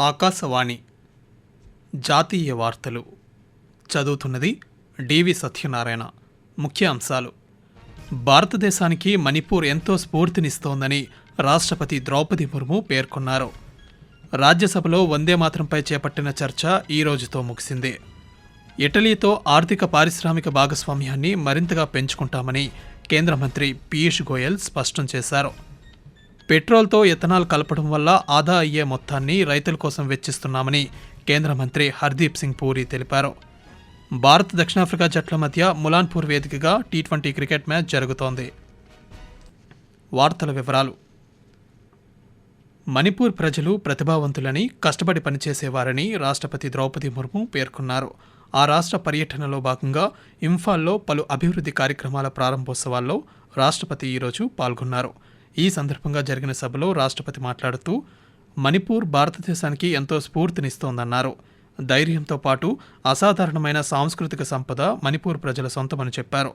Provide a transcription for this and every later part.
ఆకాశవాణి. జాతీయ వార్తలు. చదువుతున్నది డివి సత్యనారాయణ. ముఖ్య అంశాలు భారతదేశానికి మణిపూర్ ఎంతో స్ఫూర్తినిస్తోందని రాష్ట్రపతి ద్రౌపది ముర్ము పేర్కొన్నారు. రాజ్యసభలో వందే మాత్రంపై చేపట్టిన చర్చ ఈ రోజుతో ముగిసింది. ఇటలీతో ఆర్థిక పారిశ్రామిక భాగస్వామ్యాన్ని మరింతగా పెంచుకుంటామని కేంద్ర మంత్రి పీయూష్ గోయల్ స్పష్టం చేశారు. పెట్రోల్తో ఎథనాల్ కలపడం వల్ల ఆదా అయ్యే మొత్తాన్ని రైతుల కోసం వెచ్చిస్తున్నామని కేంద్ర మంత్రి హర్దీప్ సింగ్ పూరి తెలిపారు. భారత్ దక్షిణాఫ్రికా జట్ల మధ్య ములాన్పూర్ వేదికగా టీ ట్వంటీ క్రికెట్ మ్యాచ్ జరుగుతోంది. వార్తల వివరాలు. మణిపూర్ ప్రజలు ప్రతిభావంతులని కష్టపడి పనిచేసేవారని రాష్ట్రపతి ద్రౌపది ముర్ము పేర్కొన్నారు. ఆ రాష్ట్ర పర్యటనలో భాగంగా ఇంఫాల్లో పలు అభివృద్ధి కార్యక్రమాల ప్రారంభోత్సవాల్లో రాష్ట్రపతి ఈరోజు పాల్గొన్నారు. ఈ సందర్భంగా జరిగిన సభలో రాష్ట్రపతి మాట్లాడుతూ మణిపూర్ భారతదేశానికి ఎంతో స్ఫూర్తినిస్తోందన్నారు. ధైర్యంతో పాటు అసాధారణమైన సాంస్కృతిక సంపద మణిపూర్ ప్రజల సొంతమని చెప్పారు.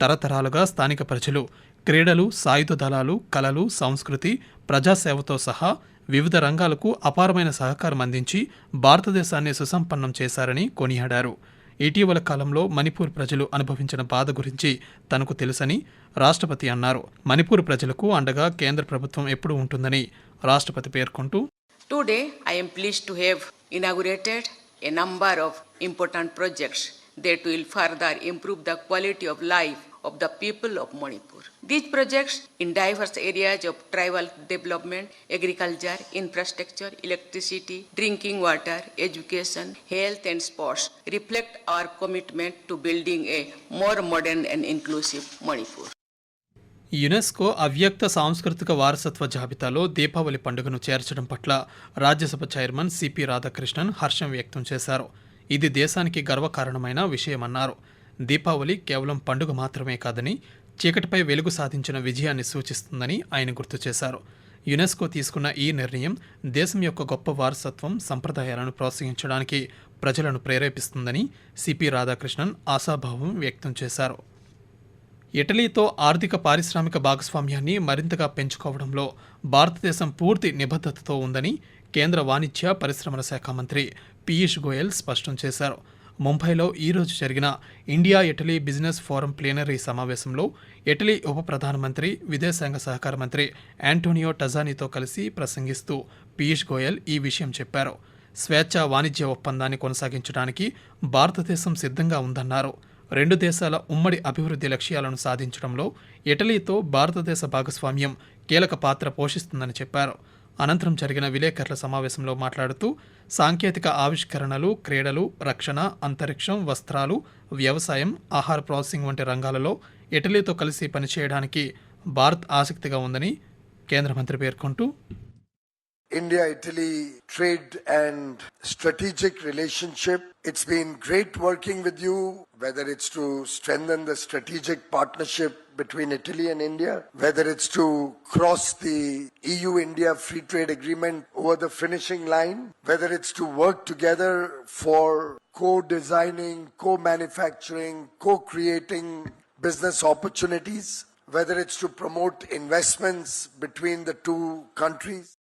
తరతరాలుగా స్థానిక ప్రజలు క్రీడలు సాయుధ దళాలు కళలు సంస్కృతి ప్రజాసేవతో సహా వివిధ రంగాలకు అపారమైన సహకారం అందించి భారతదేశాన్ని సుసంపన్నం చేశారని కొనియాడారు. ఇటీవల కాలంలో మణిపూర్ ప్రజలు అనుభవించిన బాధ గురించి తనకు తెలుసని రాష్ట్రపతి అన్నారు. మణిపూర్ ప్రజలకు అండగా కేంద్ర ప్రభుత్వం ఎప్పుడు ఉంటుందని రాష్ట్రపతి పేర్కొంటూ today I'm pleased to have inaugurated a number of important projects they too will further improve the quality of life of the people of Manipur. These projects in diverse areas of tribal development, agriculture, infrastructure, electricity, drinking water, education, health and sports reflect our commitment to building a more modern and inclusive Manipur. UNESCO అవ్యక్త సాంస్కృతిక వారసత్వ జాబితాలో దీపావళి పండుగను చేర్చడం పట్ల Rajya Sabha chairman CP Radhakrishnan హర్షం వ్యక్తం చేశారు ఇది దేశానికి గర్వకారణమైన విషయమన్నారు దీపావళి కేవలం పండుగ మాత్రమే కాదని చీకటిపై వెలుగు సాధించిన విజయాన్ని సూచిస్తుందని ఆయన గుర్తు చేశారు. యునెస్కో తీసుకున్న ఈ నిర్ణయం దేశం యొక్క గొప్ప వారసత్వం సంప్రదాయాలను ప్రోత్సహించడానికి ప్రజలను ప్రేరేపిస్తుందని సిపి రాధాకృష్ణన్ ఆశాభావం వ్యక్తం చేశారు. ఇటలీతో ఆర్థిక పారిశ్రామిక భాగస్వామ్యాన్ని మరింతగా పెంచుకోవడంలో భారతదేశం పూర్తి నిబద్ధతతో ఉందని కేంద్ర వాణిజ్య పరిశ్రమల శాఖ మంత్రి పీయూష్ గోయల్ స్పష్టం చేశారు. ముంబైలో ఈరోజు జరిగిన India Italy business forum plenary సమావేశంలో ఇటలీ ఉప ప్రధానమంత్రి విదేశాంగ సహకార మంత్రి యాంటోనియో టజానీతో కలిసి ప్రసంగిస్తూ పీయూష్ గోయల్ ఈ విషయం చెప్పారు. స్వేచ్ఛ వాణిజ్య ఒప్పందాన్ని కొనసాగించడానికి భారతదేశం సిద్ధంగా ఉందన్నారు. రెండు దేశాల ఉమ్మడి అభివృద్ధి లక్ష్యాలను సాధించడంలో ఇటలీతో భారతదేశ భాగస్వామ్యం కీలక పాత్ర పోషిస్తుందని చెప్పారు. అనంతరం జరిగిన విలేకరుల సమావేశంలో మాట్లాడుతూ సాంకేతిక ఆవిష్కరణలు క్రీడలు రక్షణ అంతరిక్షం వస్త్రాలు వ్యవసాయం ఆహార ప్రాసెసింగ్ వంటి రంగాలలో ఇటలీతో కలిసి పనిచేయడానికి భారత్ ఆసక్తిగా ఉందని కేంద్ర మంత్రి పేర్కొంటూ India Italy trade and strategic relationship. It's been great working with you, whether it's to strengthen the strategic partnership between Italy and India, whether it's to cross the EU India free trade agreement over the finishing line, whether it's to work together for co designing, co manufacturing, co creating business opportunities, whether it's to promote investments between the two countries.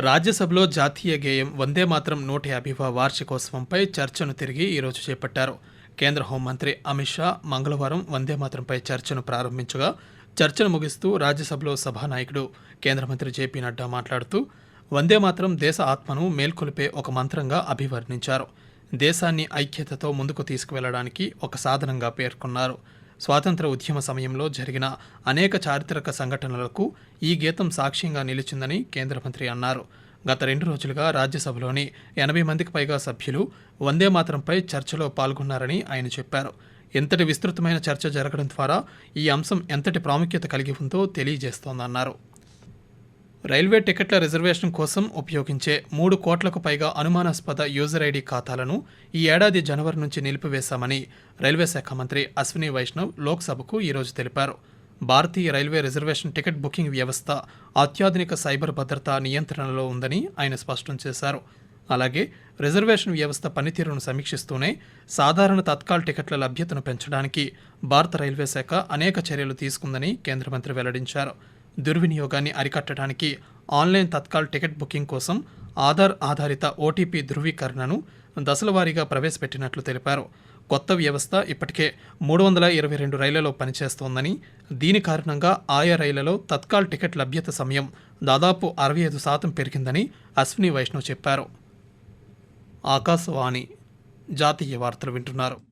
రాజ్యసభలో జాతీయ గేయం వందే మాత్రం నూట యాభైవ వార్షికోత్సవంపై చర్చను తిరిగి ఈరోజు చేపట్టారు. కేంద్ర హోంమంత్రి అమిత్ షా మంగళవారం వందే మాత్రంపై చర్చను ప్రారంభించగా చర్చను ముగిస్తూ రాజ్యసభలో సభానాయకుడు కేంద్ర మంత్రి జేపీ నడ్డా మాట్లాడుతూ వందే మాత్రం దేశ ఆత్మను మేల్కొలిపే ఒక మంత్రంగా అభివర్ణించారు. దేశాన్ని ఐక్యతతో ముందుకు తీసుకువెళ్ళడానికి ఒక సాధనంగా పేర్కొన్నారు. స్వాతంత్ర ఉద్యమ సమయంలో జరిగిన అనేక చారిత్రక సంఘటనలకు ఈ గీతం సాక్ష్యంగా నిలిచిందని కేంద్ర మంత్రి అన్నారు. గత రెండు రోజులుగా రాజ్యసభలోని ఎనభై మందికి పైగా సభ్యులు వందే మాత్రంపై చర్చలో పాల్గొన్నారని ఆయన చెప్పారు. ఎంతటి విస్తృతమైన చర్చ జరగడం ద్వారా ఈ అంశం ఎంతటి ప్రాముఖ్యత కలిగి ఉందో తెలియజేస్తోందన్నారు. రైల్వే టికెట్ల రిజర్వేషన్ కోసం ఉపయోగించే మూడు కోట్లకు పైగా అనుమానాస్పద యూజర్ ఐడి ఖాతాలను ఈ ఏడాది జనవరి నుంచి నిలిపివేశామని రైల్వే శాఖ మంత్రి అశ్విని వైష్ణవ్ లోక్సభకు ఈరోజు తెలిపారు. భారతీయ రైల్వే రిజర్వేషన్ టికెట్ బుకింగ్ వ్యవస్థ అత్యాధునిక సైబర్ భద్రతా నియంత్రణలో ఉందని ఆయన స్పష్టం చేశారు. అలాగే రిజర్వేషన్ వ్యవస్థ పనితీరును సమీక్షిస్తూనే సాధారణ తత్కాల్ టికెట్ల లభ్యతను పెంచడానికి భారత రైల్వే శాఖ అనేక చర్యలు తీసుకుందని కేంద్ర మంత్రి వెల్లడించారు. దుర్వినియోగాన్ని అరికట్టడానికి ఆన్లైన్ తత్కాల్ టికెట్ బుకింగ్ కోసం ఆధార్ ఆధారిత ఓటీపీ ధృవీకరణను దశలవారీగా ప్రవేశపెట్టినట్లు తెలిపారు. కొత్త వ్యవస్థ ఇప్పటికే మూడు వందల ఇరవై రెండు రైళ్ళలో పనిచేస్తోందని దీని కారణంగా ఆయా రైళ్ళలో తత్కాల్ టికెట్ లభ్యత సమయం దాదాపు అరవై ఐదు శాతం పెరిగిందని అశ్విని వైష్ణవ్ చెప్పారు. ఆకాశవాణి జాతీయ వార్తలు వింటున్నారు.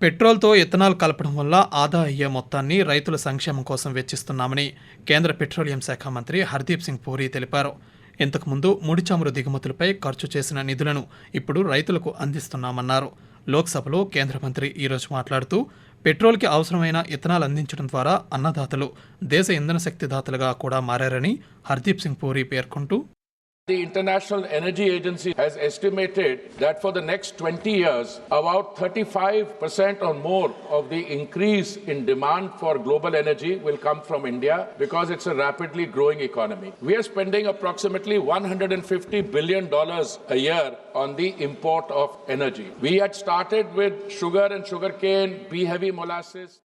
పెట్రోల్తో ఎథనాల్ కలపడం వల్ల ఆదా అయ్యే మొత్తాన్ని రైతుల సంక్షేమం కోసం వెచ్చిస్తున్నామని కేంద్ర పెట్రోలియం శాఖ మంత్రి హర్దీప్ సింగ్ పూరి తెలిపారు. ఇంతకుముందు ముడి చమురు దిగుమతులపై ఖర్చు చేసిన నిధులను ఇప్పుడు రైతులకు అందిస్తున్నామన్నారు. లోక్సభలో కేంద్ర మంత్రి ఈరోజు మాట్లాడుతూ పెట్రోల్కి అవసరమైన ఇథనాల్ అందించడం ద్వారా అన్నదాతలు దేశ ఇంధన శక్తి దాతలుగా కూడా మారారని హర్దీప్ సింగ్ పూరి పేర్కొంటూ The International Energy Agency has estimated that for the next 20 years, about 35% or more of the increase in demand for global energy will come from India because it's a rapidly growing economy. We are spending approximately $150 billion a year on the import of energy. We had started with sugar and sugarcane, bee heavy molasses.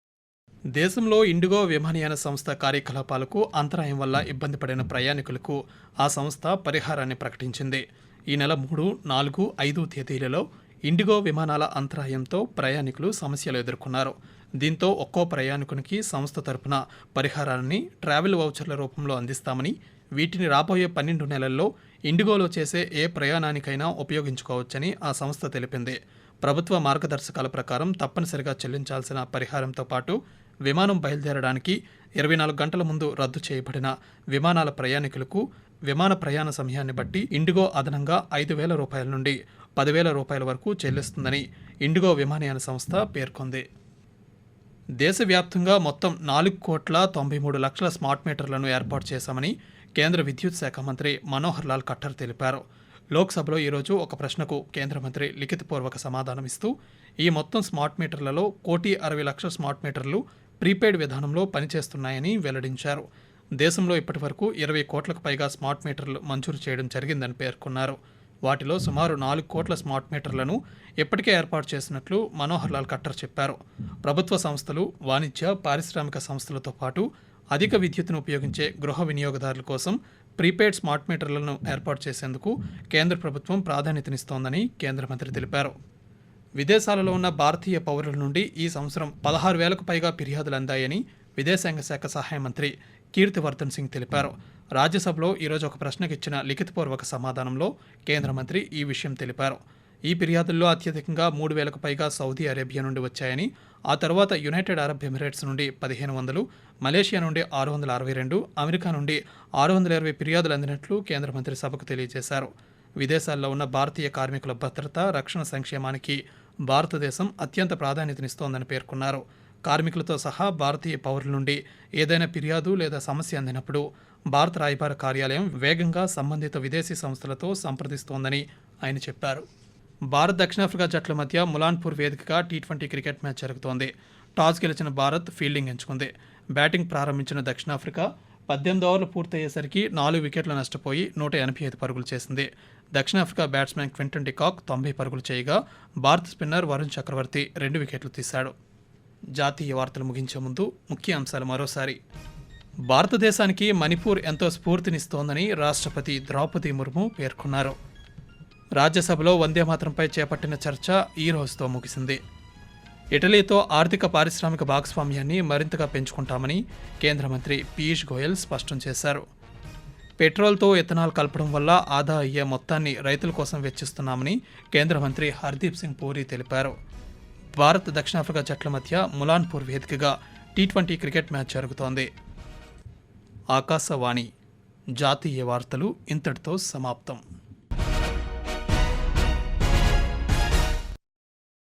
దేశంలో IndiGo విమానయాన సంస్థ కార్యకలాపాలకు అంతరాయం వల్ల ఇబ్బంది పడిన ప్రయాణికులకు ఆ సంస్థ పరిహారాన్ని ప్రకటించింది. ఈ నెల మూడు నాలుగు ఐదు తేదీలలో ఇండిగో విమానాల అంతరాయంతో ప్రయాణికులు సమస్యలు ఎదుర్కొన్నారు. దీంతో ఒక్కో ప్రయాణికునికి సంస్థ తరపున పరిహారాన్ని ట్రావెల్ వౌచర్ల రూపంలో అందిస్తామని వీటిని రాబోయే పన్నెండు నెలల్లో ఇండిగోలో చేసే ఏ ప్రయాణానికైనా ఉపయోగించుకోవచ్చని ఆ సంస్థ తెలిపింది. ప్రభుత్వ మార్గదర్శకాల ప్రకారం తప్పనిసరిగా చెల్లించాల్సిన పరిహారంతో పాటు విమానం బయలుదేరడానికి ఇరవై నాలుగు గంటల ముందు రద్దు చేయబడిన విమానాల ప్రయాణికులకు విమాన ప్రయాణ సమయాన్ని బట్టి ఇండిగో అదనంగా ఐదు వేల రూపాయల నుండి పదివేల రూపాయల వరకు చెల్లిస్తుందని ఇండిగో విమానయాన సంస్థ పేర్కొంది. దేశవ్యాప్తంగా మొత్తం నాలుగు కోట్ల తొంభై మూడు లక్షల స్మార్ట్ మీటర్లను ఏర్పాటు చేశామని కేంద్ర విద్యుత్ శాఖ మంత్రి మనోహర్ లాల్ ఖట్టర్ తెలిపారు. లోక్సభలో ఈరోజు ఒక ప్రశ్నకు కేంద్ర మంత్రి లిఖితపూర్వక సమాధానమిస్తూ ఈ మొత్తం స్మార్ట్ మీటర్లలో కోటి అరవై లక్షల స్మార్ట్ మీటర్లు ప్రీపెయిడ్ విధానంలో పనిచేస్తున్నాయని వెల్లడించారు. దేశంలో ఇప్పటివరకు ఇరవై కోట్లకు పైగా స్మార్ట్ మీటర్లు మంజూరు చేయడం జరిగిందని పేర్కొన్నారు. వాటిలో సుమారు నాలుగు కోట్ల స్మార్ట్ మీటర్లను ఇప్పటికే ఏర్పాటు చేసినట్లు మనోహర్ లాల్ ఖట్టర్ చెప్పారు. ప్రభుత్వ సంస్థలు వాణిజ్య పారిశ్రామిక సంస్థలతో పాటు అధిక విద్యుత్తును ఉపయోగించే గృహ వినియోగదారుల కోసం ప్రీపెయిడ్ స్మార్ట్ మీటర్లను ఏర్పాటు చేసేందుకు కేంద్ర ప్రభుత్వం ప్రాధాన్యతనిస్తోందని కేంద్ర మంత్రి తెలిపారు. విదేశాలలో ఉన్న భారతీయ పౌరుల నుండి ఈ సంవత్సరం పదహారు వేలకు పైగా ఫిర్యాదులు అందాయని విదేశాంగ శాఖ సహాయ మంత్రి కీర్తివర్ధన్ సింగ్ తెలిపారు. రాజ్యసభలో ఈరోజు ఒక ప్రశ్నకు ఇచ్చిన లిఖితపూర్వక సమాధానంలో కేంద్ర మంత్రి ఈ విషయం తెలిపారు. ఈ ఫిర్యాదుల్లో అత్యధికంగా మూడు వేలకు పైగా సౌదీ అరేబియా నుండి వచ్చాయని ఆ తర్వాత యునైటెడ్ అరబ్ ఎమిరేట్స్ నుండి పదిహేను వందలు మలేషియా నుండి ఆరు వందల అరవై రెండు అమెరికా నుండి ఆరు వందల ఇరవై ఫిర్యాదులు అందినట్లు కేంద్ర మంత్రి సభకు తెలియజేశారు. విదేశాల్లో ఉన్న భారతీయ కార్మికుల భద్రత రక్షణ సంక్షేమానికి భారతదేశం అత్యంత ప్రాధాన్యతనిస్తోందని పేర్కొన్నారు. కార్మికులతో సహా భారతీయ పౌరుల నుండి ఏదైనా ఫిర్యాదు లేదా సమస్య అందినప్పుడు భారత రాయబార కార్యాలయం వేగంగా సంబంధిత విదేశీ సంస్థలతో సంప్రదిస్తోందని ఆయన చెప్పారు. భారత్ దక్షిణాఫ్రికా జట్ల మధ్య ములాన్పూర్ వేదికగా టీ ట్వంటీ క్రికెట్ మ్యాచ్ జరుగుతోంది. టాస్ గెలిచిన భారత్ ఫీల్డింగ్ ఎంచుకుంది. బ్యాటింగ్ ప్రారంభించిన దక్షిణాఫ్రికా పద్దెనిమిది ఓవర్లు పూర్తయ్యేసరికి నాలుగు వికెట్లు నష్టపోయి నూట ఎనభై ఐదు పరుగులు చేసింది. దక్షిణాఫ్రికా బ్యాట్స్మెన్ క్వింటన్ డికాక్ తొంభై పరుగులు చేయగా భారత స్పిన్నర్ వరుణ్ చక్రవర్తి రెండు వికెట్లు తీశాడు. జాతీయ వార్తలు ముగించే ముందు ముఖ్య అంశాలు మరోసారి. భారతదేశానికి మణిపూర్ ఎంతో స్ఫూర్తినిస్తోందని రాష్ట్రపతి ద్రౌపది ముర్ము పేర్కొన్నారు. రాజ్యసభలో వందే మాత్రంపై చేపట్టిన చర్చ ఈ రోజుతో ముగిసింది. ఇటలీతో ఆర్థిక పారిశ్రామిక భాగస్వామ్యాన్ని మరింతగా పెంచుకుంటామని కేంద్ర మంత్రి పీయూష్ గోయల్ స్పష్టం చేశారు. పెట్రోల్తో ఎథనాల్ కలపడం వల్ల ఆదా అయ్యే మొత్తాన్ని రైతుల కోసం వెచ్చిస్తున్నామని కేంద్ర మంత్రి హర్దీప్ సింగ్ పూరి తెలిపారు. భారత్ దక్షిణాఫ్రికా జట్ల మధ్య ములాన్పూర్ వేదికగా టీ ట్వంటీ క్రికెట్ మ్యాచ్ జరుగుతోంది. ఆకాశవాణి జాతీయ వార్తలు ఇంతటితో సమాప్తం.